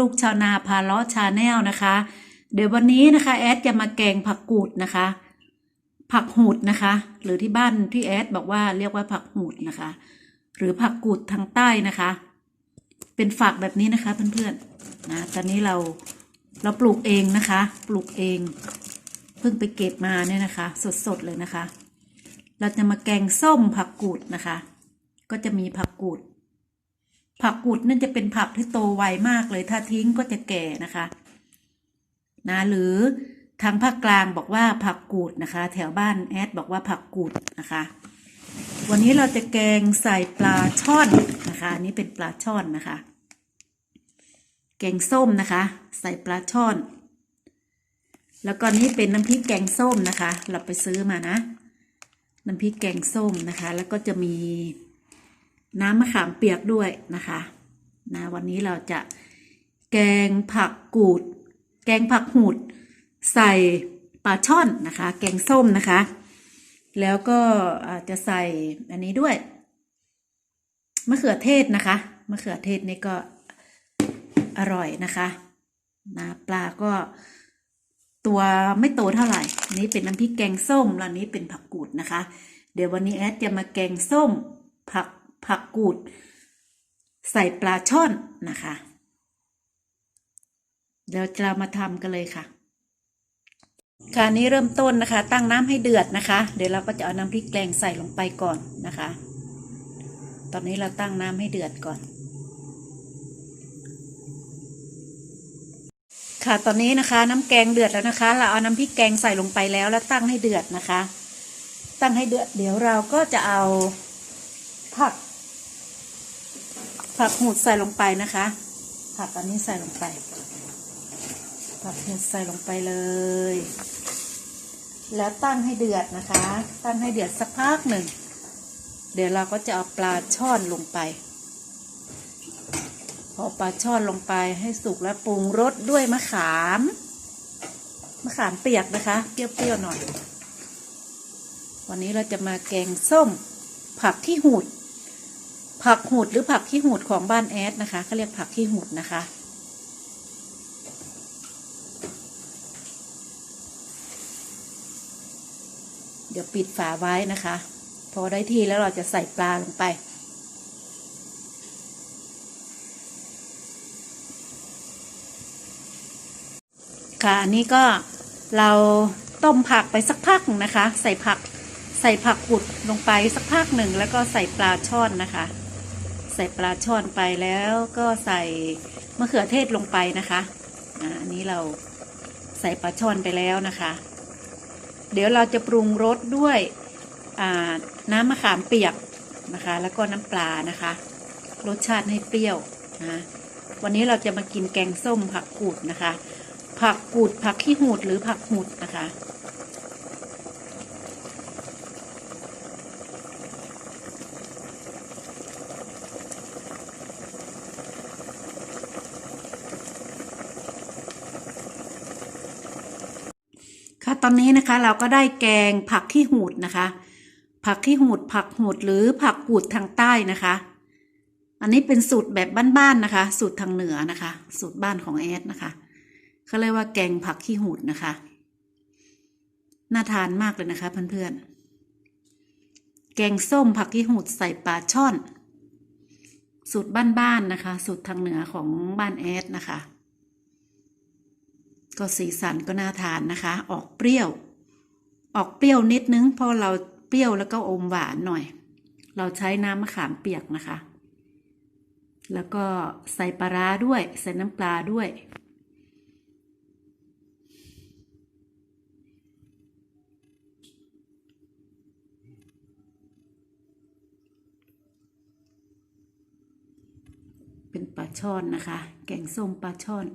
ลูกชาวนาพาเลาะชาแนลนะคะ เดี๋ยววันนี้นะคะ แอดจะมาแกงผักกูดนะคะ ผักหูดนะคะ หรือที่บ้านที่แอดบอกว่าเรียกว่าผักหูดนะคะ หรือผักกูดทางใต้นะคะ เป็นฝักแบบนี้นะคะเพื่อนๆนะตอนนี้เราเราปลูกเองนะคะ ปลูกเอง เพิ่งไปเก็บมาเนี่ยนะคะ สดๆเลยนะคะ เราจะมาแกงส้มผักกูดนะคะ ก็จะมีผักกูด ผักกูดนั่นจะเป็นผักที่โตไวมากเลย ถ้าทิ้งก็จะแก่นะคะนะหรือทางภาคกลางบอกว่าผักกูดนะคะ แถวบ้านแอดบอกว่าผักกูดนะคะ วันนี้เราจะแกงใส่ปลาช่อนนะคะอันนี้เป็นปลาช่อนนะคะ แกงส้มนะคะ ใส่ปลาช่อน แล้วก็นี้เป็นน้ำพริกแกงส้มนะคะ เราไปซื้อมานะ น้ำพริกแกงส้มนะคะ แล้วก็จะมี น้ำมะขามเปียกด้วยนะคะนะวันนี้เราจะแกงผักกูด แกงผักหูด ใส่ปลาช่อนนะคะ แกงส้มนะคะ แล้วก็อาจจะใส่อันนี้ด้วยมะเขือเทศนะคะมะเขือเทศนี่ก็อร่อยนะคะนะปลาก็ตัวไม่โตเท่าไหร่ นี้เป็นน้ำพริกแกงส้มแล้วนี้เป็นผักกูดนะคะ เดี๋ยววันนี้แอดจะมาแกงส้มผัก ผักกูด ใส่ปลาช่อนนะคะเดี๋ยวเรามาทำกันเลยค่ะ ค่ะนี้เริ่มต้นนะคะ ตั้งน้ำให้เดือดนะคะ เดี๋ยวเราก็จะเอาน้ำพริกแกงใส่ลงไปก่อนนะคะ ตอนนี้เราตั้งน้ำให้เดือดก่อน ค่ะตอนนี้นะคะ น้ำแกงเดือดแล้วนะคะ เราเอาน้ำพริกแกงใส่ลงไปแล้วแล้วตั้งให้เดือดนะคะ ตั้งให้เดือดเดี๋ยวเราก็จะเอาผัก ผักหูดใส่ลงไปนะคะ ผักอันนี้ใส่ลงไป ผักเห็ดใส่ลงไปเลย แล้วตั้งให้เดือดนะคะ ตั้งให้เดือดสักพักหนึ่ง เดี๋ยวเราก็จะเอาปลาช่อนลงไป พอปลาช่อนลงไปให้สุกแล้วปรุงรสด้วยมะขาม มะขามเปียกนะคะ เปรี้ยวๆหน่อย วันนี้เราจะมาแกงส้ม ผักขี้หูด ผักหูดหรือผักขี้หูดของบ้านแอดนะคะเขาเรียกผักขี้หูดนะคะ เดี๋ยวปิดฝาไว้นะคะ พอได้ที่แล้วเราจะใส่ปลาลงไป ค่ะอันนี้ก็เราต้มผักไปสักพักหนึ่งนะคะ ใส่ผักใส่ผักกุดลงไปสักพักหนึ่งแล้วก็ใส่ปลาช่อนนะคะ ใส่ปลาช่อนไปแล้วก็ใส่มะเขือเทศลงไปนะคะอ่าอันนี้เราใส่ปลาช่อนไปแล้วนะคะ เดี๋ยวเราจะปรุงรสด้วยน้ำมะขามเปียกนะคะ แล้วก็น้ำปลานะคะ รสชาติให้เปรี้ยวนะวันนี้เราจะมากินแกงส้มผักกูดนะคะ ผักกูดผักขี้หูดหรือผักหูดนะคะ ค่ะตอนนี้นะคะเราก็ได้แกงผักขี้หูดนะคะ ผักขี้หูด ผักหูดหรือผักกูดทางใต้นะคะ อันนี้เป็นสูตรแบบบ้านๆนะคะ สูตรทางเหนือนะคะ สูตรบ้านของแอดนะคะเขาเรียกว่าแกงผักขี้หูดนะคะ น่าทานมากเลยนะคะ เพื่อนๆ แกงส้มผักขี้หูดใส่ปลาช่อน สูตรบ้านๆนะคะ สูตรทางเหนือของบ้านแอดนะคะ ก็สีสันก็น่าทานนะคะ ออกเปรี้ยว ออกเปรี้ยวนิดนึงเพราะเราเปรี้ยวแล้วก็อมหวานหน่อย เราใช้น้ำมะขามเปียกนะคะ แล้วก็ใส่ปลาร้าด้วย ใส่น้ำปลาด้วย เป็นปลาช่อนนะคะ แกงส้มปลาช่อน